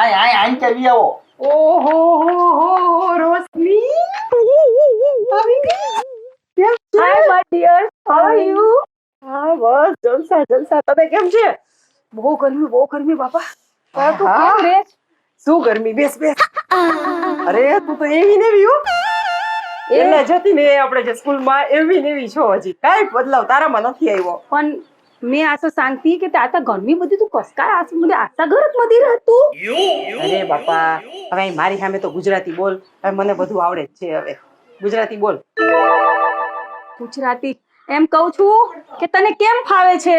આય આય આઈ કે વી આવો. ઓહો હો હો હો રોશની. કેમ છે? Hi my dear how are you હા બસ જલસા જલસા. તમે કેમ છે? બહુ ગરમી બહુ ગરમી બાપા. તું કેમ રે? શું ગરમી? બેસ બેસ. અરે તું તો એવી ને એવી હો. એટલે જતી ને આપણે જે સ્કૂલમાં એવી ને એવી છો હજી. કાંઈ બદલાવ તારામાં નથી આવ્યો. પણ મેં આસો શાંતિ કે તાતા ગરમી બધી તું કસકાય આસ મને આશા ઘરક મધી રહેતું અરે બાપા હવે અહીં મારી સામે તો ગુજરાતી બોલ. હવે મને બધું આવડે જ છે હવે. ગુજરાતી બોલ. ગુજરાતી. એમ કહું છું કે તને કેમ ફાવે છે?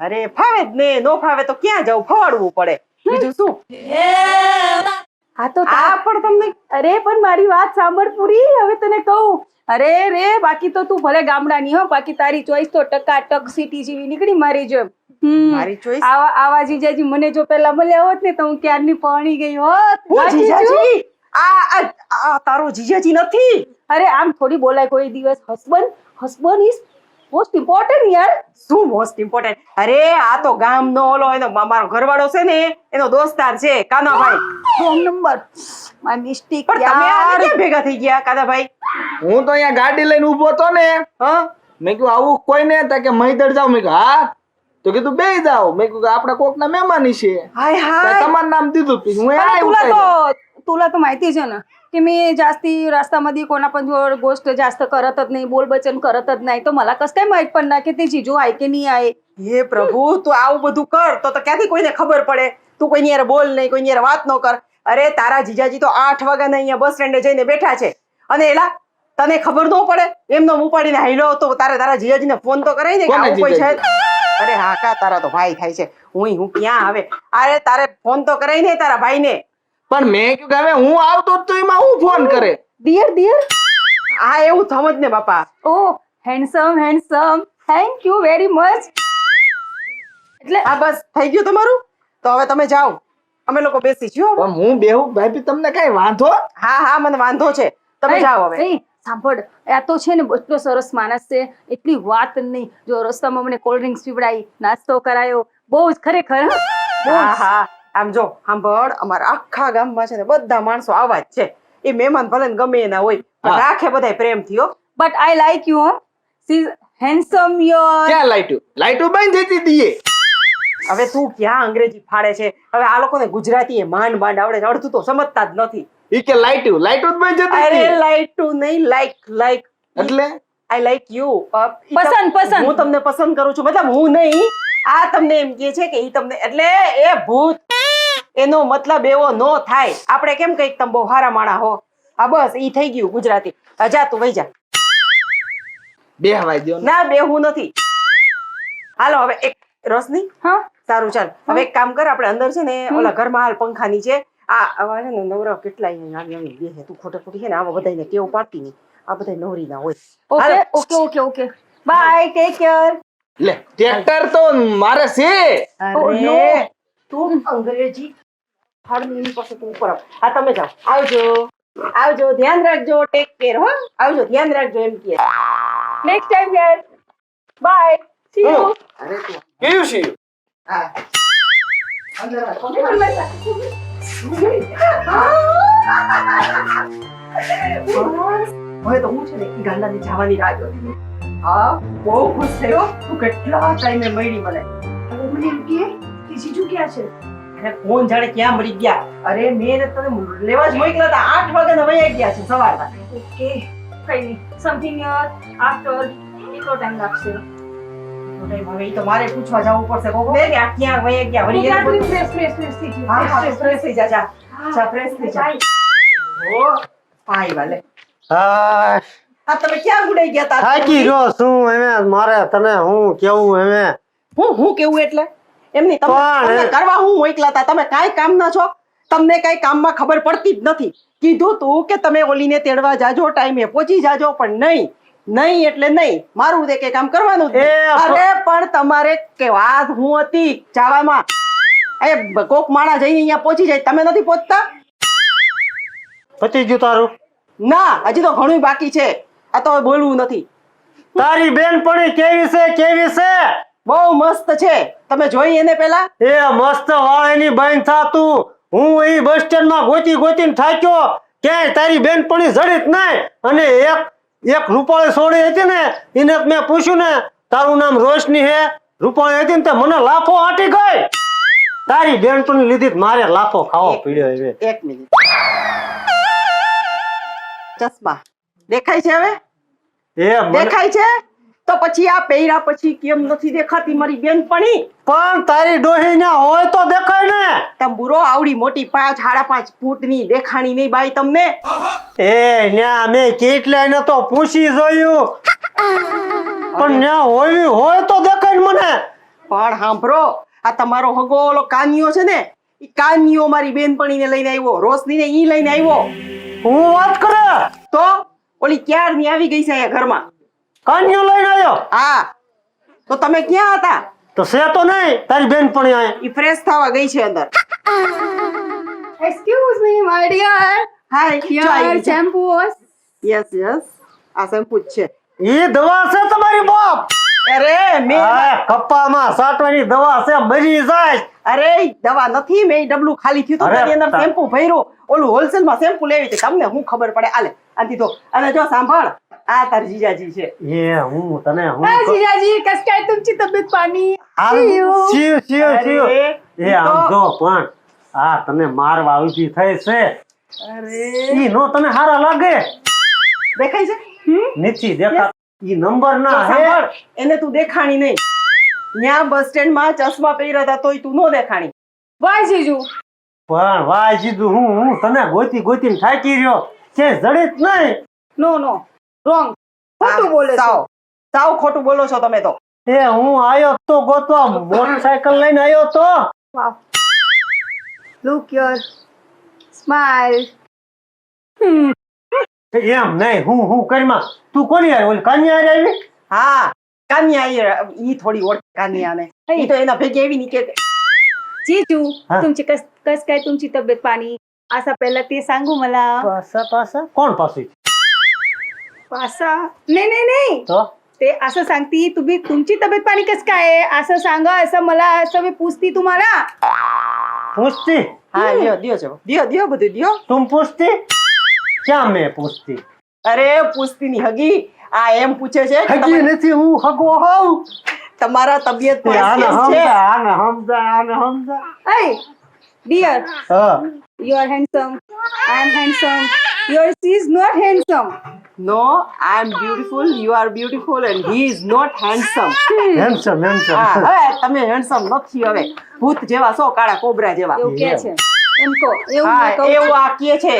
અરે ફાવે જ ને. નો ફાવે તો ક્યાં જવું ફવાડવું પડે. બીજું શું? હા તો આ તા- પણ તમને અરે પણ મારી વાત સાંભળ પૂરી. હવે તને કહું અરે રે બાકી તો તું ભલે ગામડાની હો બાકી તારી ચોઈસ તો ટકા ટક સિટી જેવી નીકળી મારી જેમ. મારી? આવા આવા જીજાજી મને જો પેલા મળ્યા હોત ને તો હું ક્યારની પરણી ગઈ હોત? જીજાજી! આ આ- આ તારો જીજાજી નથી. અરે આમ થોડી બોલાય કોઈ દિવસ. Husband husband is most important યાર શું મોસ્ટ ઇમ્પોર્ટન્ટ અરે આ તો ગામનો ઓલો એનો મારો ઘરવાળો છે ને એનો દોસ્તાર છે Kanabhai. Phone number my mistake પણ તમે આ કેમ ભેગા થઈ ગયા કાનાભાઈ? હું તો અહીંયા ગાડી લઈને ઊભો તો ને હા? મેં કીધું આવું કોઈ ને તા કે મહીદળ જાવ મેં કીધું હા. તો કીધું બે જાવ મેં કીધું આપણા કોક ના મહેમાની છે. હાય હાય. તમારું નામ દીધું હું તુલા તો માહિતી છે ને. की मी जास्ती रस्त्यामध्ये कोणा पण जोड गोष्ट जास्त करतच नाही बोलबचन करतच नाही तर मला कसं काय माहित पडणार की ते जिजू आहे की नाही आहे હે પ્રભુ તું આવું બધું કર તો તો ક્યાંથી કોઈને ખબર પડે તું કોઈની યાર બોલ નહીં કોઈની યાર વાત ન કર અરે તારા જીજાજી તો આઠ વાગ્યાના અહીંયા બસ સ્ટેન્ડે જઈને બેઠા છે અને એલા તને ખબર ન પડે એમનો ઉપાડીને હાઈલો તો તારે તારા જીજાજીને ફોન તો કરાય ને કે કોને આવું કોઈ છે જીજાજી? અરે હા કા તારા તો ભાઈ થાય છે હું હું ક્યાં આવે અરે તારે ફોન તો કરાય ને તારા ભાઈને પણ મેં કહ્યું કે હવે હું આવતો તો એમાં હું ફોન કરે? ડિયર ડિયર આ એવું સમજ ને બાપા. ઓ handsome handsome thank you very much એટલે આ બસ થઈ ગયું તમારું? તો હવે તમે જાઓ. અમે લોકો બેસી છીએ પણ હું બેહું? ભાઈ તમને કઈ વાંધો? હા હા મને વાંધો છે. તમે જાઓ હવે. સાંભળ આ તો છે ને એટલો સરસ માણસ છે. એટલી વાત નહીં. જો રસ્તામાં મને કોલ્ડ ડ્રિંક્સ પીવડાવી નાસ્તો કરાયો. બહુ જ ખરેખર હા હા. આમ જો સાંભળ અમારા આખા ગામમાં છે ને બધા માણસો આવા જ છે. એ મહેમાન ભલે ને ગમે એના હોય પણ રાખે બધા પ્રેમથી હો. But I like you see handsome your ક્યાં લાઈટું? લાઈટું બંધ જતી દીએ. હવે તું ક્યાં અંગ્રેજી ફાડે છે? હવે આ લોકોને ગુજરાતી એ માંડ માંડ આવડે છે. અડધું તો સમજતા જ નથી. ઈ કે લાઈટું લાઈટું જ બંધ જતી અરે હતી નહીં લાઈક લાઈક એટલે? આઈ લાઈક યુ પસંદ, પસંદ. હું તમને પસંદ કરું છું. મતલબ હું નહીં આ તમને એમ કહે છે કે ઈ તમને એટલે એ ભૂત. એનો મતલબ એવો નો થાય. આપણે કેમ કંઈક તમે બહુ હારા માણા હો? હા બસ ઈ થઈ ગયું ગુજરાતી. હા, તું વઈ જા. બે હવાઈ દો ના બે હું નથી. હાલો હવે એક રસની હા? સારું ચાલ. હવે એક કામ કર આપણે અંદર છે ને ઓલા ઘરમાં હાલ પંખા નીચે આ આવા છે ને નવરા કેટલા અહીંયા આવી આવી બેસે તું ખોટે ખોટી છે ને આવા બધાને કેવું પાડતી નહીં. આ બધા નવરી ના હોય. Okay okay okay okay. Bye take care લે ટ્રેક્ટર તો મારે છે. Oh, અરે તું અંગ્રેજી એની પાસે તું ઉપર આ તમે જાઓ. આવજો. આવજો. ધ્યાન રાખજો ટેક કેર હો. આવજો. ધ્યાન રાખજો એમ કે. નેક્સ્ટ ટાઈમ યાર બાય સી યુ અરે તું. કેવું યુ હા. અંદર આવ. હવે તો હું છે ને ગાંડાની જવાની રાહ જોતી હા બહુ ખુશ થયો. તું કેટલા ટાઈમે મળી મને. મને એમ કહે કે જીજુ ક્યાં છે? અરે કોણ જાણે ક્યાં મળી ગયા? અરે મેં એને તને લેવા જ મોકલા હતા. આઠ વાગે વયા ગયા છે સવારના ઓકે કઈ નહીં. સમથિંગ આફ્ટર કેટલો ટાઈમ લાગશે. તો ટાઈમ હવે ઈ તો મારે પૂછવા જવું પડશે. કોકને કે આ ક્યાં વયા ગયા? વળી એને બધું- ફ્રેશ ફ્રેશ ફ્રેશ થઈ ગયું. હા હા ફ્રેશ થઈ જા જા. જા ફ્રેશ થઈ જા. ઓ પાઈ વાલે. હા આ તમે ક્યાં ગુડાઈ ગયા તા? થાકી રહ્યો શું એમે. મારે તને હું કેવું એમે? હું હું કેવું એટલે? એમની તમને કરવા હું મોકલા હતા તમે કાંઈ કામ ના છો? તમને કાંઈ કામમાં ખબર પડતી જ નથી. કીધું તું કે તમે ઓલીને તેડવા જાજો ટાઈમે પહોંચી જાજો પણ નહીં. નહીં એટલે નહીં. મારું તે કે કામ કરવાનું અરે પણ તમારે કે વાત હું હતી જાવામાં? એ કોક માણા જઈને અહીંયા પહોંચી જાય. તમે નથી પહોંચતા? પતી ગયું તારું. ના હજી તો ઘણું બાકી છે. આ તો બોલવું નથી. તારી બેન પણ કેવી છે કેવી છે? બહુ મસ્ત છે. તમે જોઈ એને પેલા એ મસ્ત વાળીની બહેન થા તું હું એ બસ સ્ટેન્ડમાં ગોતી ગોતીને થાક્યો. ક્યાંય તારી બેનપણી જડિત નહીં. અને એક એક રૂપાળી સોડી હતી ને એને મેં પૂછ્યું ને તારું નામ રોશની હે? રૂપાળી હતી ને તે મને લાફો આટી ગઈ. તારી બેનપણી લીધી મારે લાફો ખાવો પીડ્યો હવે. એક મિનિટ. ચશ્મા. દેખાય છે હવે? એ દેખાય છે? તો પછી આ પહેર્યા પછી કેમ નથી દેખાતી મારી બેનપણી? પણ તારી ડોહી ના હોય તો દેખાય ને. તંબુરો આવડી મોટી પાંચ સાડા પાંચ ફૂટની દેખાણી નહીં બાઈ તમને. એ ન્યા મેં કેટલાય ને તો પૂછી જોયું. પણ ન્યા હોય હોય તો દેખાય ને મને. પણ સાંભળો આ તમારો હગો ઓલો કાનિયો છે ને ઈ કાનિયો મારી બેનપણીને લઈને આવ્યો રોશની ને ઈ લઈને આવ્યો. હું વાત કરે? તો ઓલી ક્યારની આવી ગઈ છે અહીંયા ઘરમાં? કાન્યો લઈને આવ્યો? હા. તો તમે ક્યાં હતા? તો છે તો નહીં તારી બેન પણ આય. ઈ ફ્રેશ થવા ગઈ છે અંદર. Excuse me my dear hi your shampoo wash yes yes આ શેમ્પુ જ છે. એ દવા છે તમારી બાપ? અરે મેં કપ્પામાં સાટવાની દવા છે મરી જાય. અરે દવા નથી મેં ડબલું ખાલી થયું તો તેની અંદર શેમ્પુ ભર્યું. ઓલું હોલસેલમાં શેમ્પુ લેવી છે તમને હું ખબર પડે. આલે આથી તો અને જો સાંભળ. આ તાર જીજાજી છે. એ હું તને હું આ જીજાજી કસ કાય તુમચી તબિયત પાણી શિવ શિવ શિવ એ આમ જો પણ આ તને મારવા આવી થઈ છે. અરે. ઈ નો તને હારા લાગે? દેખાય છે? નીચી દેખા ઈ નંબર ના હે. એને તું દેખાણી નહીં. ન્યા બસ સ્ટેન્ડમાં ચશ્મા પહેર્યા હતા તોય તું નો દેખાણી. વાય જીજુ. પણ વાય જીજુ હું હું તને ગોતી ગોતીને થાકી રહ્યો. કે જડિત નહીં. નો નો. रॉन्ग ખોટું બોલે છે સાવ સાવ ખોટું બોલો છો તમે તો એ હું આયો તો ગોતવા મોટરસાયકલ લઈને આયો તો વાવ લુક યોર સ્માઈલ હમ એમ નહીં હું હું કરીમાં તું કોની આવી ઓલી કાન્યા હારે આવી હા કાન્યા ઈ થોડી ઓળખ કાન્યાને ઈ તો એના ભેગી એવી નીકે जीजू हा. तुमची कस कस काय तुमची तब्येत पाणी असा पहिला ते सांगू मला પાછા પાછા કોણ પાછું असा नाही नाही नाही તો ते असं सांगती तुम्ही तुमची तब्येत पाणी कस काय आहे असं सांगा असं मला असं मी पूछती तुम्हाला પૂછતી હા દ્યો દ્યો છો દ્યો દ્યો બધું દ્યો તું પૂછતી ક્યાં મેં પૂછતી અરે પૂછતી ની હગી આ એમ પૂછે છે કે હજી તમે- નથી હું હગો હોઉં તમારા તબિયત એ આને કેસ છે સમજા આને સમજા આને સમજા Hey, dear, હા you are handsome. I am handsome. Yours is not handsome. No I am beautiful you are beautiful and he is not handsome handsome હા હવે તમે હેન્ડસમ નથી હવે. ભૂત જેવા છો કાળા કોબરા જેવા. એવું કે છે. એમ કહો એવું હા કહું એવું આ કહે છે.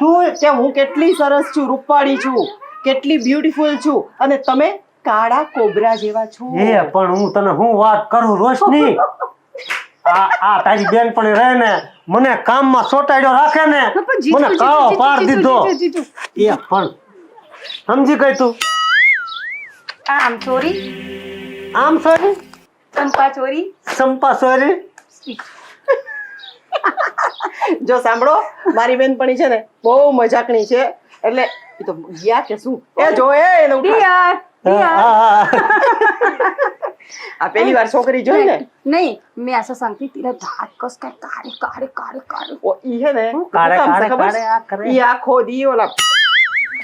તું કે હું કેટલી સરસ છું રૂપાળી છું કેટલી બ્યુટીફુલ છું. અને તમે કાળા કોબરા જેવા છો. એ પણ હું તને હું વાત કરું રોશની. આ આ તારી બેન પણ રહે ને મને કામમાં સોટાડ્યો રાખે ને પણ મને કાળો પાર દીધો. એ પણ સમજી ગઈ તું. આમ ચોરી? આમ ચોરી? સંપા ચોરી? સંપા ચોરી? જો સાંભળો મારી બેનપણી છે ને બહુ મજાકણી છે. એટલે એ તો ગયા કે શું? એ જો એ એને ડિયર ડિયર આ પહેલી વાર છોકરી જોઈ ને? નહીં મેં આ સંગતી તીરે ધાર કસ કે કારે કારે કારે કારે. ઓ ઈ હે ને? કારે કારે કારે આ કરે. ઈ આખો દી ઓલા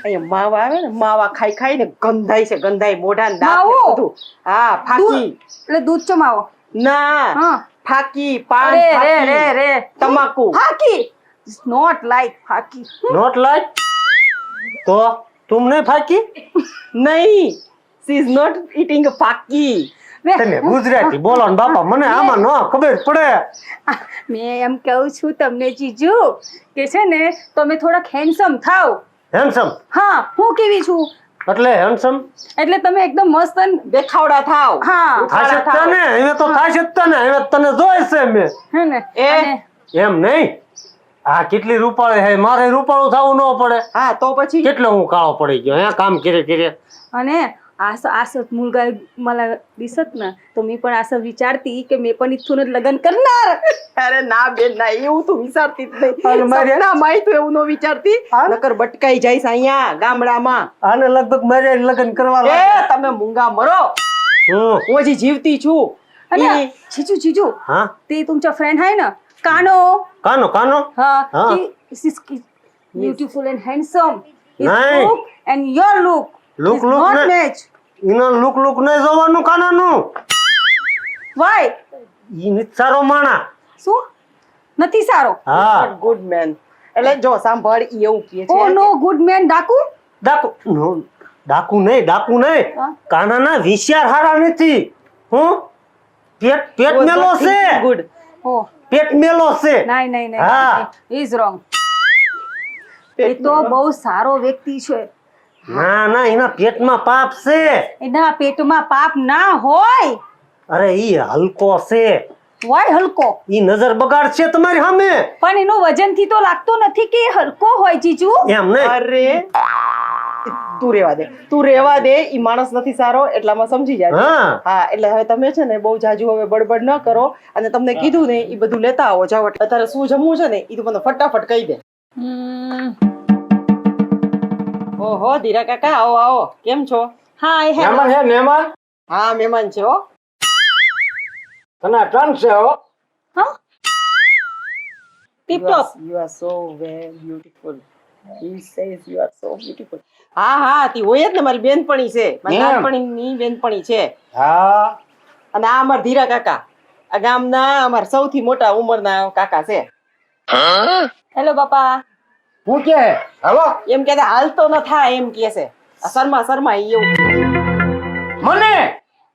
અહીંયા માવા આવે ને માવા ખાઈ ખાઈ ને ગંધાય છે ગંધાય મોઢા દાંત બધું. હા ફાકી. એટલે દૂધ ચમાવો ના ફાકી પાન રે રે રે તમાકુ. ફાકી? નોટ લાઈક ફાકી. નોટ લાઈક તો તુમને ફાકી? નહીં. સી ઇઝ નોટ ઈટિંગ ફાકી. રે, ગુજરાતી બોલો ને બાપા મને આમાં ન ખબર પડે. મેં એમ કહું છું તમને જીજુ કે છે ને તમે થોડાક હેન્ડસમ થાવ હેન્ડસમ હા હું કેવી છું? એટલે હેન્ડસમ એટલે તમે એકદમ મસ્ત અને- દેખાવડા થાવ હા. થાશે તને હવે તો થાશે તને હવે તને જોઈ છે મેં હે ને એ. એમ નહીં? આ કેટલી રૂપાળી હે મારે રૂપાળું થવું ન પડે. હા તો પછી? કેટલો હું કાળો પડી ગયો? હે કામ કરે કરે आणि असं असंच मुलगा मला दिसत ना तर मी पण असं विचारती की मी पण इथूनच लग्न करणार. अरे ना बेन नाही येऊ तू विचारतीत नाही. मर्या- ना माहीत येऊ विचारती. नकर बटकाई जाई साया गामडा मा. આને લગભગ મારે લગ્ન કરવા એ લાગ્યા. તમે મુંગા મરો હમ. ઓજી જીવતી છું अरे ઈ- जिजू जिजू ते तुमचा फ्रेंड आहे ना कानो. કાનો કાનો हा. हा. Beautiful and handsome and your look and look match Look, is look not ને- match. એનો લુક લુક ને જોવાનું કાનાનું. વાય ઈ સારો માણા. શું? નથી સારો. હા. ગુડ મેન એટલે જો સાંભળ ઈ એવું કહે ઓ નો ગુડ મેન ડાકુ? ડાકુ નો, ડાકુ નહીં ડાકુ નહીં. કાનાના વિચાર હારા નથી. હું? પેટ પેટ મેલો છે. ગુડ ઓ પેટ મેલો છે. નહીં નહીં હા. ઇઝ રોંગ એ તો બહુ સારો વ્યક્તિ છે. ના ના એના પેટમાં પાપ છે. એના પેટમાં પાપ ના હોય. અરે ઈ હલકો છે. હોય હલકો. ઈ નજર બગાડશે તમારી સામે. પણ એનું વજનથી તો લાગતો નથી કે હલકો હોય જીજુ? એમ નહીં. અરે તું રેવા દે. તું રેવા દે ઈ માણસ નથી સારો એટલામાં સમજી જાય હા. હા એટલે હવે તમે છે ને બહુ જાજુ હવે બડબડ ન કરો અને તમને કીધું ને ઈ બધું લેતા આવો. જાવ અત્યારે શું જમવું છે ને ઈ તું મને ફટાફટ કહી દે. હમ, ઓહો ધીરા કાકા આવો આવો. કેમ છો? હા I have- મહેમાન હે મહેમાન? હા મહેમાન છે હો. તને ટન છે હો. હા? Tip top you are so very beautiful he says you are so beautiful હા હા તી હોય જ ને મારી બેનપણી છે. મારી. નાનપણીની બેનપણી છે. હા. અને આ અમાર ધીરા કાકા. આ ગામના અમારા સૌથી મોટા ઉંમરના કાકા છે. હેલો બાપા. હું કે? હાલો? એમ કે હાલતો ન થાય એમ કે છે. શર્મા શર્મા એવું. મને?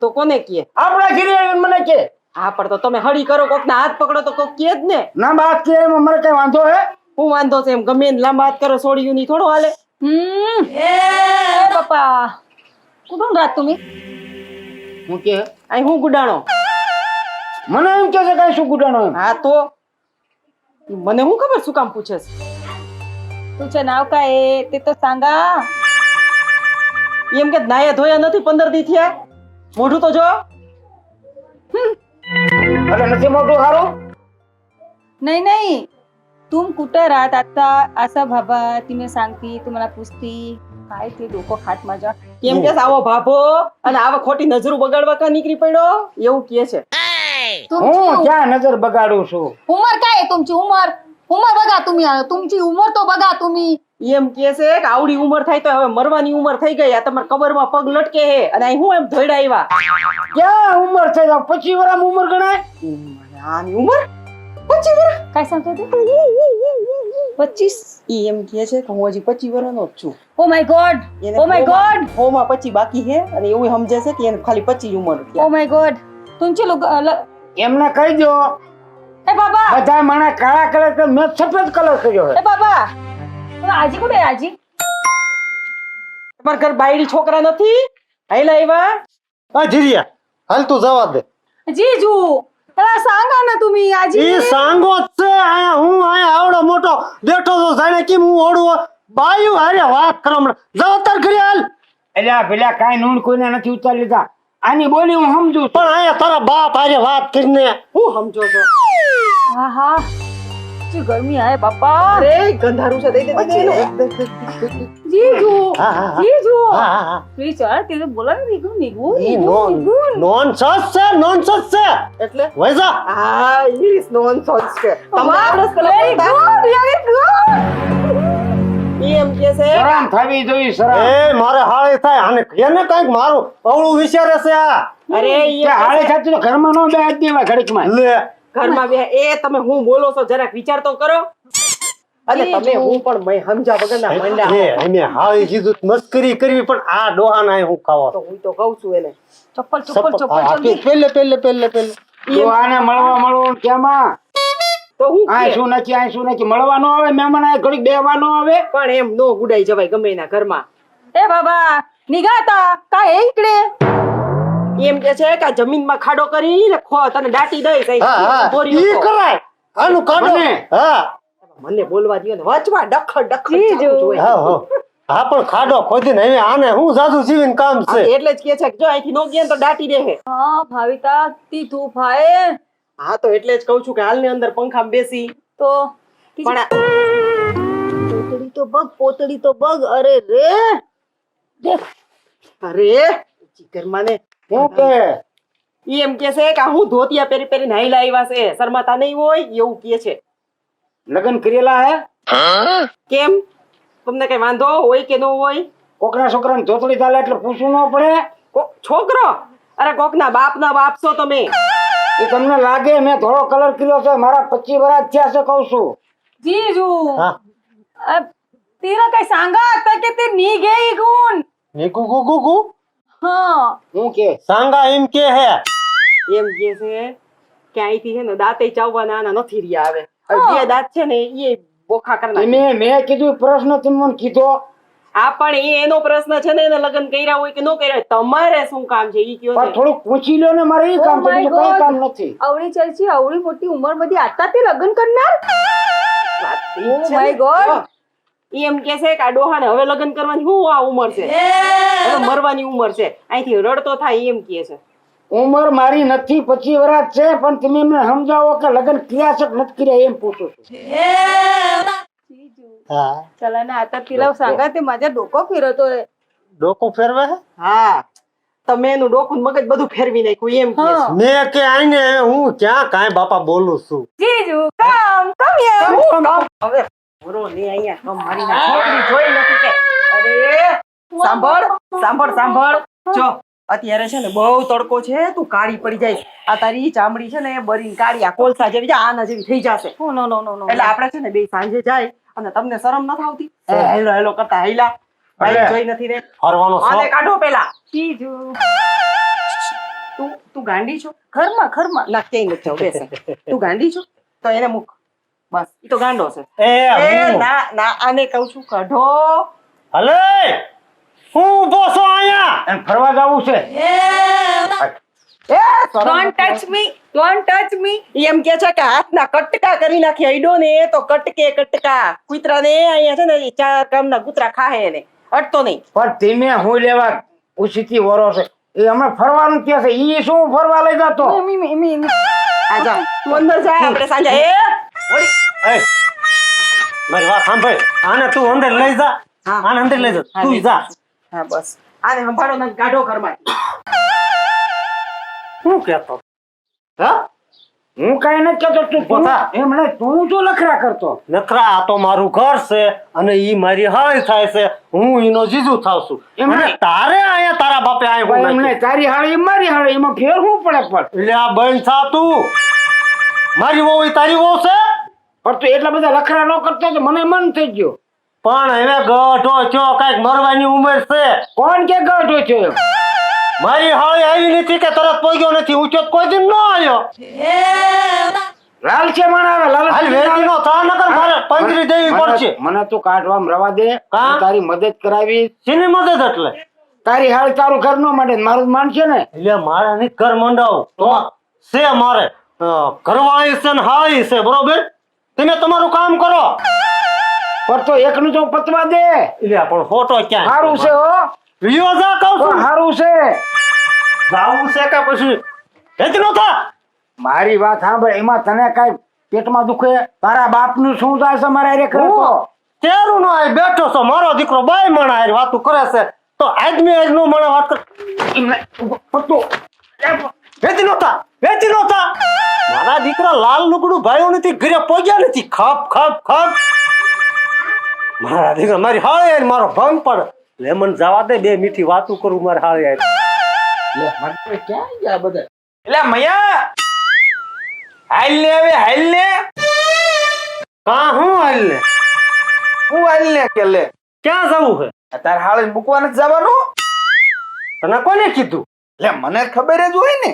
તો કોને કે? આપણા ઘરે આવીને મને કે. હા પણ તો તમે હળી કરો કોક ના હાથ પકડો તો કોક કે જ ને. ના બાત કે એમાં મને કઈ વાંધો હે? હું વાંધો છે એમ ગમે ને લાંબા હાથ કરો છોડ્યું ની થોડો હાલે. હમ. એ પપ્પા કુડું રાત તમે હું કે? આઈ હું ગુડાણો? મને એમ કે છે કઈ શું ગુડાણો હા તો? મને હું ખબર શું કામ પૂછે છે? तुझं नाव काय आहे ते तर सांगा એમ કે નાયા ધોયા નથી પંદર દી થયા મોઢું તો જો અરે નથી મોટું સારું नाही नाही तुम कुठं राहत आता असं बाबा ती मी सांगती तुम्हाला पुसती काय ते डोकं खात माझ्या કેમ કે આવો ભાભો અને આવા ખોટી નજરો બગાડવા કા નીકળી પડ્યો એવું કે છે હું ક્યાં નજર બગાડું છું उमर काय आहे तुमची उमर उमर बघा तुम्ही तुमची उमर तो बघा तुम्ही એમ કે છે કે આવડી ઉંમર થાય તો હવે મરવાની ઉંમર થઈ ગઈ આ તમારા કબરમાં પગ લટકે હે અને અહીં હું એમ ધોઈડા આવ્યા ક્યાં ઉંમર થઈ જાય પચીસ વર્ષ ઉંમર ગણાય મને આની ઉંમર પચી વર્ષ काय सांगतो ते पच्चीस ઈ એમ કે છે કે હું હજી પચી વર્ષનો જ છું ओ माय गॉड એને ओ माय હોમાં- गॉड હોમાં પચી બાકી છે અને એવું સમજે છે કે એને ખાલી પચી ઉંમર ओ થયા. माय गॉड तुमचे लोक એમને કહી દો એ બાબા! બધા માણા કાળા કલર કે મેં સફેદ કલર કર્યો છે એ બાબા! પણ આજી કોને આજી? તમાર ઘર બાયડી છોકરા નથી? હાલ આવ્યા આ જીરિયા હાલ તું જવા દે. જીજુ એલા સાંગા ને તુમી આજી. ઈ સાંગો છે આયા હું આયા આવડો મોટો બેઠો તો જાણે કેમ હું ઓડું બાયુ હારે વાત કરમ જાવ તાર ઘરે હાલ. એલા પેલા કાઈ નૂન કોઈને નથી ઉતારી લીધા. આની બોલી હું સમજુ પણ આયા તારા બાપ હારે વાત કરીને હું સમજો છો? હા હા જી ગરમી આય બાપા. રે ગંધારું છે દે દે દે જીજુ જીજુ. પ્લીઝ યાર તે બોલા નહીં ગુ નીગુ નીગુ નોન સોસ છે નોન સોસ છે એટલે? વૈસા હા ઇંગ્લિશ નોન સોસ છે. તમારો વેરી ગુડ વેરી ગુડ એમ કે છે શરમ થવી મારે હાળે થાય. અને એને મારું અવળું વિચારે છે આ. અરે એ હાળે ખાતું ઘરમાં નો બે આજ દેવા ઘડીકમાં. લે. ઘરમાં બે એ તમે હું બોલો છો જરાક વિચાર તો કરો. અને તમે હું પણ મેં સમજ્યા વગરના મંડા અમે હાવે કીધું મસ્કરી કરવી પણ આ ડોહાના હું ખાવા. તો હું તો કહું છું એને. ચપ્પલ ચપ્પલ ચપ્પલ પેલે પેલે પેલે પેલે. ડોહાને મળવા મળવું કેમાં? શું નથી આ શું નથી મળવાનો આવે મહેમાન આ ઘડી બેવાનો આવે? પણ એમ નો ગુડાઈ જવાય ગમે એના ઘરમાં. એ બાબા નિગાતા કાય ઈકડે? એમ કે છે કે જમીનમાં ખાડો કરી ને ખો તને દાટી દઈ હા હા. ઈ કરાય. આનું કાઢો. હા. મને બોલવા દયો ને વાંચવા ડખડ ડખડ જોઈએ હા હા. હા પણ ખાડો ખોદીને હવે આને હું જાદુ જીવીન કામ છે? એટલે જ કે છે જો અહીંથી નો ગયા તો દાટી દે હા ભાવિતા તી તું ભાઈ હા તો એટલે જ કહું છું કે હાલની અંદર પંખા બેસી. તો પણ પોતડી તો બગ પોતડી તો બગ. અરે રે. દેખ. અરે જીગર માને હું કે? ઈ એમ કે છે કે હું ધોતિયા પહેરી પહેરી નાઈ લાવ્યા છે. શરમાતા નહીં હોય એવું કે છે. લગ્ન કરેલા હે? કેમ? તમને કઈ વાંધો હોય કે ન હોય? કોકના છોકરાને ધોતળી ચાલે એટલે પૂછવું ન પડે? છોકરો? અરે કોકના બાપના બાપ છો તમે. એ તમને લાગે મેં ધોળો કલર કર્યો છે મારા પચીસ વર્ષ થયા છે કહું છું. જીજુ તેરા કઈ સાંગા તકે તે ની ગઈ ગુણ. ની ગુ ગુ ગુ હું. કે? સાંગા એમ કે હે. એમ કે છે કે અહીંથી છે ને દાંતે ચાવવા નાના નથી રહ્યા આવે જે દાંત છે ને એ બોખા કરના મેં મેં કીધું પ્રશ્ન તમે મને કીધો. આ પણ એ એનો પ્રશ્ન છે ને એને લગ્ન કર્યા હોય કે નો કર્યા તમારે શું કામ છે? ઈ કયો પણ થોડું પૂછી લો ને મારે ઈ કામ છે oh બીજું કોઈ કામ નથી. અવળી ચલચી અવળી મોટી ઉંમર બધી આતા તે લગ્ન કરનાર? ઓ માય ગોડ એમ કે છે કે આ ડોહાને હવે લગ્ન કરવાની હું આ ઉંમર છે? મરવાની ઉંમર છે. અહીંથી રડતો થાય એમ કે છે. ઉંમર મારી નથી પછી વરાત છે પણ તમે મને સમજાવો કે લગ્ન ક્યાં છે નથી કર્યા એમ પૂછું છું. હા. ચલા ના આતર કિલાવ સાંગા તે માજા ડોકો ફેરવતો હે ડોકો ફેરવે હા? તમે એનું ડોકું મગજ બધું ફેરવી નાખ્યું એમ કે મેં કે આઈને હું ક્યાં કાંઈ બાપા બોલું છું. જીજુ કામ કમ. હવે પૂરો ને અહીંયા કમ મારીને છોકરી જોઈ નથી કે. અરે સાંભળ સાંભળ સાંભળ. જો અત્યારે છે ને બહુ તડકો છે તું કાળી પડી જાય આ તારી ચામડી છે ને બરી કાળી આ કોલસા જેવી છે આના જેવી થઈ જશે. એટલે આપણે છે ને બે સાંજે જાય અને તમને શરમ નથી આવતી? હેલો હેલો કરતા હેલા ભાઈ જોઈ નથી રે ફરવાનો આને કાઢો પેલા. जीजू તું તું ગાંડી છો? ઘરમાં ઘરમાં. ના ક્યાંય નથી બેસે. તું ગાંડી છો? તો એને મૂક. બસ ઈ તો ગાંડો છે. એ એ ના ના આને કહું છું કાઢો. હલે હું ઊભો છો અહીંયા? અને ફરવા જવું છે? એ don't touch me don't touch me ઈ એમ કે છે કે હાથના કટકા કરી નાખી અડ્યો ને તો કટકે કટકા. કૂતરા અહીંયા છે ને ઈ ચાર કામના કૂતરા ખાહે ને અટતો નહીં. પણ ધીમે હું લેવા ઉછીથી વરો છે. એ હમણાં ફરવાનું કે છે. ઈ શું ફરવા લઈ જતો? મી મી મી આ જા તું અંદર જા આપણે સાંજે એ વળી. એ મારી વાત સાંભળ. આને તું અંદર લઈ જા. આને અંદર લઈ જા. તું જા. હા બસ. આને સંભાળો ને ગાઢો ઘરમાં શું કહેતો? હા? હું કઈ નથી કેતો તું પોતા. એમ નહીં તું શું લખરા કરતો? લખરા આ તો મારું ઘર છે અને ઈ મારી હાળી થાય છે. હું ઈનો જીજુ થાવ છું. એમ તારે અહીંયા તારા બાપે આવ્યો એમ નહીં તારી હાળી મારી હાળી એમાં ફેર હું પડે પણ? એટલે આ બહેન થા તું. મારી વહુ તારી વહુ છે? પણ તું એટલા બધા લખરા ન કરતો તો મને મન થઈ ગયો. પણ હવે ગઢો છો કંઈક મરવાની ઉંમર છે. કોણ કે ગઢો છે? મારી હાળી આવી નથી કે તરત પોગ્યો નથી ઊંચો કોઈ દિન ન આવ્યો. લાલ છે મને આવે લાલ હાલ વેચી નો થા નકર મારે પંજરી દેવી પડશે. મને તું કાઢવામાં રવા દે? તારી મદદ કરાવી શેની મદદ એટલે? તારી હાળ તારું ઘર નો માટે મારું માન છે ને? એટલે મારા ની ઘર મંડાવ. તો છે મારે ઘરવાળી છે ને હાળી છે બરોબર? તમે તમારું કામ કરો. પણ તો એકનું તો પતવા દે. એટલે પણ ફોટો ક્યાં સારું છે હો. વિડિયો જા કહું છું. સારું છે. જાવું છે કે પછી? એટલો થા. મારી વાત સાંભળ એમાં તને કઈ પેટમાં દુખે? તારા બાપનું શું થાય છે મારા રે કરે તો? તેરું નો આય બેઠો છો. મારો દીકરો બાય મણા આય વાતું કરે છે. તો આજમી આજ નો મણા વાત કર એમને પત્તો વેચી નો થા વેચી નો મારા દીકરા લાલ લુગડું ભાઈઓ નથી ઘરે પોગ્યા નથી. ખપ ખપ ખપ. મારા દીકરા મારી હાળે મારો ભંગ પણ લેમન જવા દે બે મીઠી વાતું કરું મારે હાળે. લે, ક્યાં ગયા બધા? એટલે મૈયા હાલ ને હવે હાલ ને કા હું હાલ ને હું હાલ ને કે લે? ક્યાં જવું હે? તાર હાલ મૂકવા નથી જવાનું? તને કોને કીધું? એટલે મને ખબર જ હોય ને.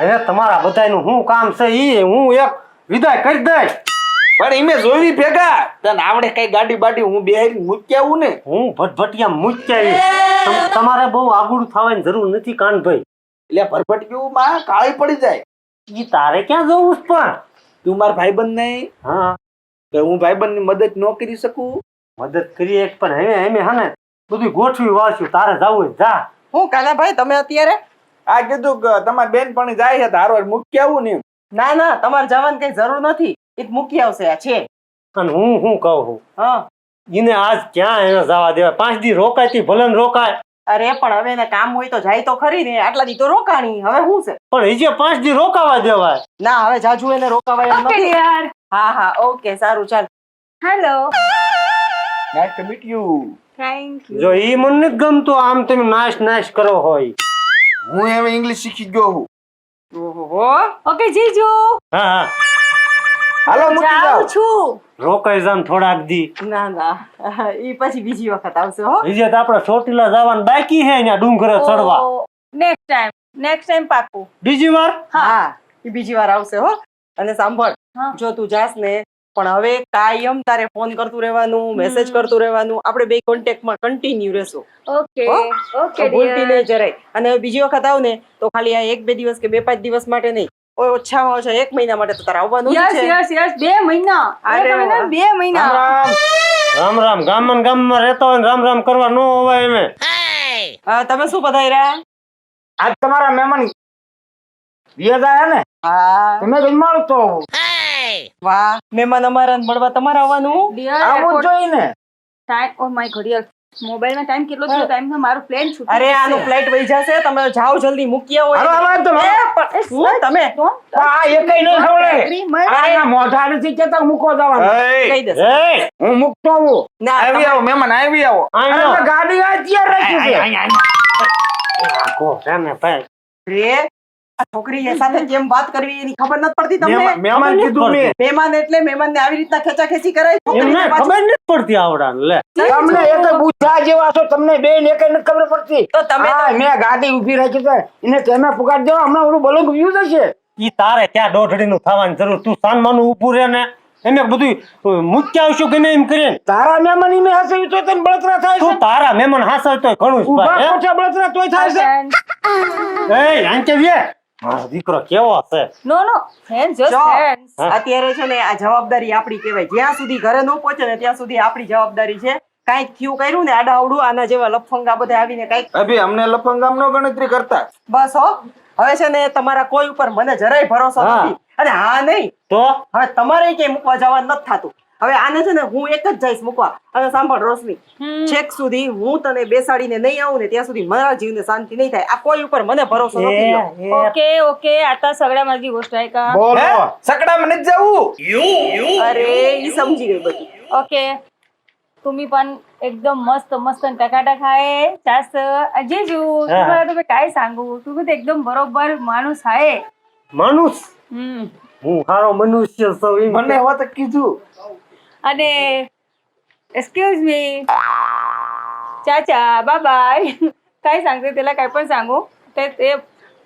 હવે તમારા બધાનું શું કામ છે ઈ હું એક વિદાય કરી દઈશ. પણ એમે જોઈ ભેગા. તને આવડે કઈ ગાડી બાડી હું બેહારી મૂકી આવું ને? હું ભટભટિયા મૂકી આવી તમારે બહુ આગળ થવાની જરૂર નથી કાનભાઈ. એટલે ભરભટ કેવું માં કાળી પડી જાય. ઈ તારે ક્યાં જવું છે પણ? તું માર ભાઈબંધ નહીં? હા. તો હું ભાઈબંધની મદદ ન કરી શકું? મદદ કરીએ એક પણ હવે હે ને બધું ગોઠવી વાળશું. તારે જવું જા. હું કાના ભાઈ તમે અત્યારે? આ કીધું કે બેન પણ જાય છે તારો મૂકી આવું ને ના ના તમારે જવાની કઈ જરૂર નથી. એ મૂકી આવશે આ છે. અને હું શું કહું છું? હા. એને આજ ક્યાં એને જવા દેવાય પાંચ દી રોકાયથી ભલે રોકાય. અરે પણ હવે એને કામ હોય તો જાય તો ખરી ને. આટલા દી તો રોકાણી. હવે શું છે? પણ એ જે પાંચ દી રોકાવા દેવાય. ના હવે જાજુ એને રોકાવા એમ નથી. યાર હા હા ઓકે સારું ચાલ. Hello. Nice to meet you thank you જો ઈ મને નથી ગમતું આમ તમે નાશ નાશ કરો હોય. હું હવે ઇંગ્લિશ શીખી ગયો હું ઓહો. ઓકે જીજુ. હા હા. હાલો મૂકી જાઉં છું. રોકાઈ જામ થોડાક દી. ના ના. ઈ પછી બીજી વખત આવશે હો. બીજે તો આપણે ચોટીલા જવાનું બાકી છે અહીંયા ડુંગરે ચડવા. નેક્સ્ટ ટાઈમ નેક્સ્ટ ટાઈમ પાકું. બીજી વાર? હા. ઈ બીજી વાર આવશે હો. અને સાંભળ જો તું જાસ ને પણ હવે કાયમ તારે ફોન કરતું રહેવાનું મેસેજ કરતું રહેવાનું આપણે બે કોન્ટેક્ટમાં કન્ટિન્યુ રહેશું. ઓકે ઓકે ભૂલતી નહીં જરાય. અને બીજી વખત આવ ને તો ખાલી આ એક બે દિવસ કે બે પાંચ દિવસ માટે નહીં. ઓછામાં ઓછા એક મહિના માટે તો તારે આવવાનું યસ છે. યસ યસ બે મહિના. અરે. બે મહિના. રામ રામ. ગામમાં ને ગામમાં રહેતો હોય રામ રામ કરવા ન હોવાય એમે. હા, તમે શું બધાયરા આજ તમારા મહેમાન વિયદ આયા ને? હા. તમે જમાડો તો વાહ મહેમાન અમારા મળવા તમારે આવવાનું? આવું જોઈએ ટાઈમ ઓ માય ઘડિયાળ મોબાઈલમાં ટાઈમ કેટલો થયો? ટાઈમ મારું પ્લેન છૂટી અરે આનું ફ્લાઇટ વહી જશે. તમે જાઓ જલ્દી મૂકી આવો હાલો હાલો તો એ, શું તમે? આ એકય ન ખવડે આ આના મોઢા નથી કેતા મૂકો જવાનું? કહી દે. એ હું મૂકતો હું ના આવી આવો મહેમાન આવી આવો. ગાડી આ અત્યારે રાખી છે. કો છે ને ભાઈ. રે છોકરી સાથે જેમ વાત કરવી એની ખબર નથી પડતી તમને? મહેમાન- કીધું મે. મહેમાન એટલે મહેમાન ને આવી રીતના ખેંચાખેંચી કરાય છોકરીને ખબર નથી પડતી આવડા લે. તમને એક બુદ્ધા જેવા છો તમને બે ને એક નથી ખબર પડતી. તો તમે મે ગાડી ઊભી રાખી છે એને તમે પુગાડ દેવા હમણાં ઓલું બલંગ વ્યૂ જશે ઈ તારે ત્યાં દોઢડી નું થવાની જરૂર. તું સાનમાનું ઊભું રહે ને એને બધું મુખ્ય આવશું કે નહીં એમ કરીને? તારા મહેમાન ઈમે હસાવી તો તને બળતરા થાય તું તારા મહેમાન હાસવ તો ઘણું ઊભા કોઠે બળતરા તોય થાય છે? એ આંચે વે. મારો દીકરો કેવો છે નો નો ફ્રેન્ડ જો, અત્યારે છે ને આ જવાબદારી આપણી કહેવાય. જ્યાં સુધી ઘરે ન પહોંચે ને ત્યાં સુધી આપણી જવાબદારી છે કંઈક થયું કર્યું ને આડા અવડું આના જેવા લફંગા બધા આવીને કંઈક અભી અમને લફંગામ નો ગણતરી કરતા. બસ હો. હવે છે ને તમારા કોઈ ઉપર મને જરાય ભરોસો. નથી. અને હા નહીં. તો? હવે તમારે ક્યાંય મૂકવા જવાનું નથી થતું. હવે આને છે ને હું એક જ જઈશ મૂકવા અને સાંભળ રોશની છેક સુધી હું તને બેસાડીને નહીં આવું ને ત્યાં સુધી મારા જીવને શાંતિ નહીં થાય આ કોઈ ઉપર મને ભરોસો નથી રહ્યો. એ, એ, ओके ओके आता सगळ्या माझी गोष्ट आहे का હે બોલો સકડામાં નથી જવું અરે ઈ સમજી ગઈ બધું ओके तुम्ही पण एकदम मस्त मस्त आणि टकाटक आहे जास्त जेजू तुम्हाला तुम्ही काय सांगू तुम्ही तर एकदम बरोबर माणूस आहे માનુસ हम्म. હું સારો મનુષ્ય છું એમ મને હવે તો કીધું અને एक्सक्यूज मी चाचा बाय काय सांगते त्याला काय पण सांगू ते ते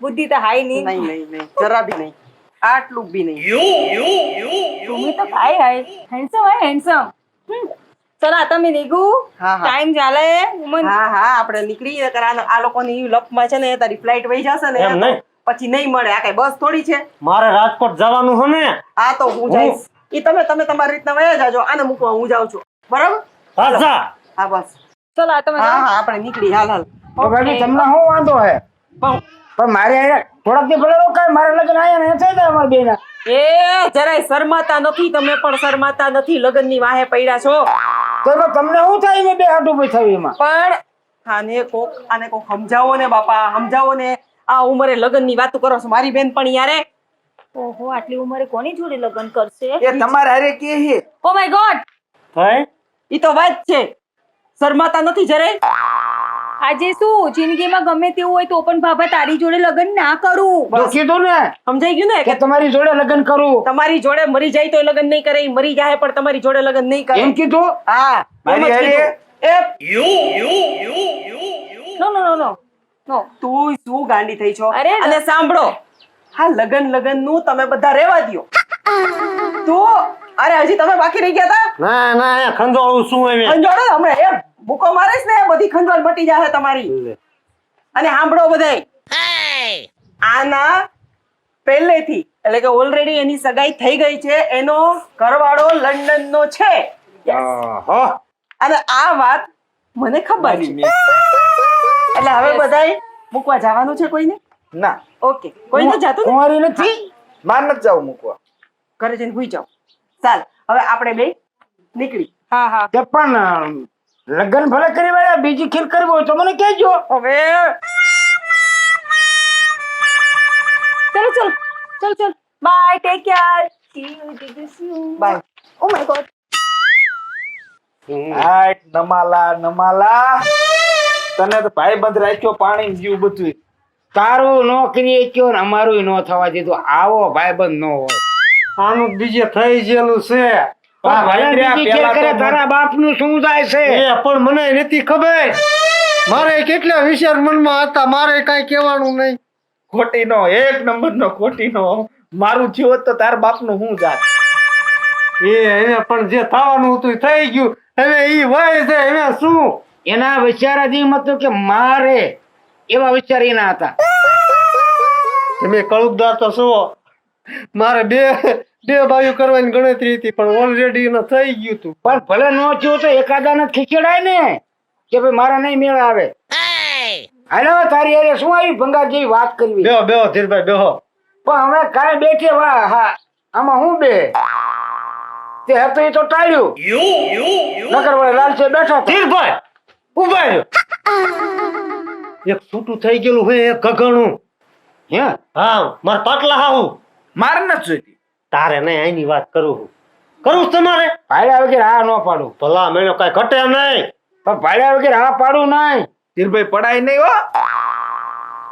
बुद्धी तर हाय नाही નહીં નહીં નહીં જરા બી નહીં આટલું બી નહીં तुम्ही तर काय आहे हँडसम आहे हँडसम चला आता मी निघू હા, હા. टाइम झालाय मग હા હા આપણે નીકળી નકર આ આ લોકોની લપમાં છે ને તારી ફ્લાઇટ વહી જશે ને એમ નહીં. પછી નહીં મળે આ કઈ બસ થોડી છે મારે રાજકોટ જવાનું છે ને આ તો હું જઈશ એ તમે તમે તમારી રીતના વયા જાજો આને મૂકવા હું જાઉં છું. બરાબર? હા બસ. ચલો તમે હા હા આપણે નીકળી હાલ હાલ. તો તમને હું વાંધો હે? પણ મારે થોડાક દી ભલે કાય મારે લગ્ન આયા ને થઈ જાય અમાર એ જરાય શરમાતા નથી તમે પણ શરમાતા નથી લગ્નની વાહે પડ્યા છો. તો તમને શું થાય મે બે હાડું ભઈ થઈ એમાં? પણ આને કોક આને કોક સમજાવો ને બાપા સમજાવો ને આ ઉંમરે લગ્નની વાતો કરો છો. મારી બેન પણ યારે ઓહો આટલી ઉંમરે કોની જોડે લગ્ન કરશે? એ તમારે હારે કે હે? ઓ માય ગોડ ભાઈ? ઈ તો વાત છે. શરમાતા નથી જરે આજે શું જિંદગીમાં ગમે તેવું હોય તો પણ બાબા તારી જોડે લગ્ન ના કરું. બસ. કીધું ને. સમજાઈ ગયું ને? કે તમારી જોડે લગ્ન કરું. તમારી જોડે મરી જાય તો લગ્ન નહીં કરે ઈ મરી જાય પણ તમારી જોડે લગ્ન નહીં કરે. એમ કીધું? હા. મારી હારે એ you you you you no no no no તું શું ગાંડી થઈ છો? અરે અને સાંભળો. હા લગન લગનનું તમે બધા રહેવા દ્યો. તો અરે હજી તમે બાકી રહી ગયા હતા ના ના એ ખંજોળું શું એમ ખંજોળો હમણાં એ ભૂકો મારેસ ને બધી ખંજોળ મટી જશે તમારી. અને સાંભળો બધાય. આના પહેલેથી એટલે કે ઓલરેડી એની સગાઈ થઈ ગઈ છે એનો ઘરવાળો લંડન નો છે. અને આ વાત મને ખબર એટલે હવે બધાય મૂકવા જવાનું છે કોઈને? ના. ઓકે. કોઈ તો જાતું નથી? કુંવારી નથી. માર નથી જાવ મૂકવા. ઘરે જઈને હુઈ જાવ ચાલ હવે આપણે બે નીકળી. હા હા. તે પણ લગ્ન ભલે કરી વાળા બીજી ખીર કરવી હોય તો મને કહેજો. હવે ચલો ચલ ચલ ચલ. Bye take care bye oh my God hi નમાલા નમાલા. તને તો ભાઈ બંધ રાખ્યો પાણી જીવ બધું તારું નોકરી કયો ને અમારું ન થવા દીધું. આવો ભાઈબંધ નો હોય. આનું બીજે થઈ ગયેલું છે. તારા બાપ બાપનું શું જાય છે? પણ મને નથી ખબર. મારે કેટલા વિચાર મનમાં હતા મારે કઈ કહેવાનું નહીં. ખોટી નો એક નંબર નો ખોટી નો મારું જીવ તો તાર બાપનું હું જાત? એ એને પણ જે થવાનું હતું થઈ ગયું. હવે ઈ વય છે હવે શું? એના વિચાર જ એમ હતું કે મારે એવા વિચાર એના હતા. તમે કળુકદાર તો છો મારે બે બે બાજુ કરવાની ગણતરી હતી પણ ઓલરેડી એને થઈ ગયું હતું પણ ભલે ન થયું તો એકાદાને ખીચડાય ને કે ભાઈ મારા નહીં મેળ આવે. હાલો તારી અરે શું આવી ભંગાર જેવી વાત કરવી. બેહો બેહો ધીરભાઈ બેહો. પણ હવે કાંઈ બેઠે વાહ હા આમાં હું બે? તે હતો એ તો ટાળ્યું. નકર વળે બેઠા બેઠો ધીરભાઈ ઊભા રહ્યો. એક છૂટું થઈ ગયેલું હોય એક ગગણું. હે? હા માર પાટલા હાવું મારે નથી જોઈતી. તારે નહીં આની વાત કરું હું. કરું તમારે. ભાડ્યા વગેરે આ ન પાડું. ભલા મેળો કઈ ઘટે નહીં. પણ ભાડ્યા વગેરે આ પાડું નહીં. ધીરભાઈ પડાય નહીં હો.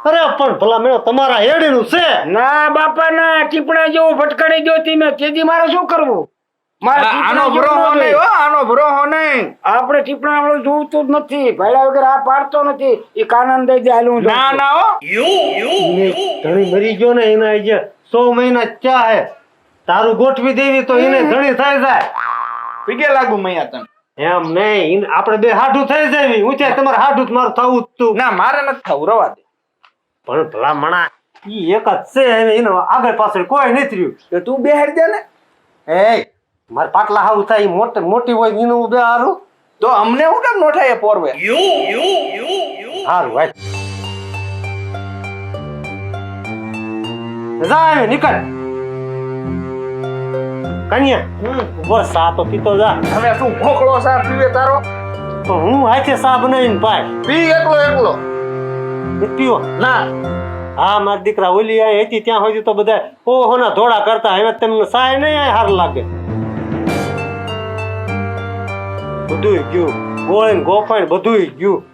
અરે પણ ભલા મેળો તમારા હેડીનું છે. ના બાપા ના ટીપણા જેવું ભટકાણી ગયો તી મેં તેથી મારે શું કરવું? આનો ન નહીં. આનો ભરોહો નહીં આપણે ટીપણા જ નથી. ભાડા વગર આ પાડતો નથી. એ કાનન દઈ દે ના ના હો. ધણી મરી ગયો ને એના જે સો મહિના ચા હે. તારું ગોઠવી દેવી તો એને ધણી થઈ જાય. પીગે લાગુ મૈયા તને. એમ નહીં આપણે બે હાઠું થઈ જાય ઊંચે તમારે હાઠું મારું થવું જ તું. ના મારે નથી થવું રવા દે. પણ ભલા મણા ઈ એક જ છે હવે એનો આગળ પાછળ કોઈ નથી રહ્યું તો તું બેહાર દે ને. એ મારે પાટલા હાવ થાય મોટી મોટી હોય એનું ઉદે બે હારું. તો અમને હું કેમ નો થાય પોરવે? હારું ભાઈ જા હવે નીકળ. કન્યા બસ સા તો પીતો જા. હવે શું ભોકળો સા પીવે તારો? તો હું હાથે સા બનાવીને પાય. પી એકલો એકલો. પીવો ના. હા મારા દીકરા ઓલી આઈ હતી ત્યાં સુધી તો બધા ઓહોના ધોળા કરતા હવે તમને સાય નહીં હાર લાગે. બધુંય ગયું. ગોળ ને બધું ગયું.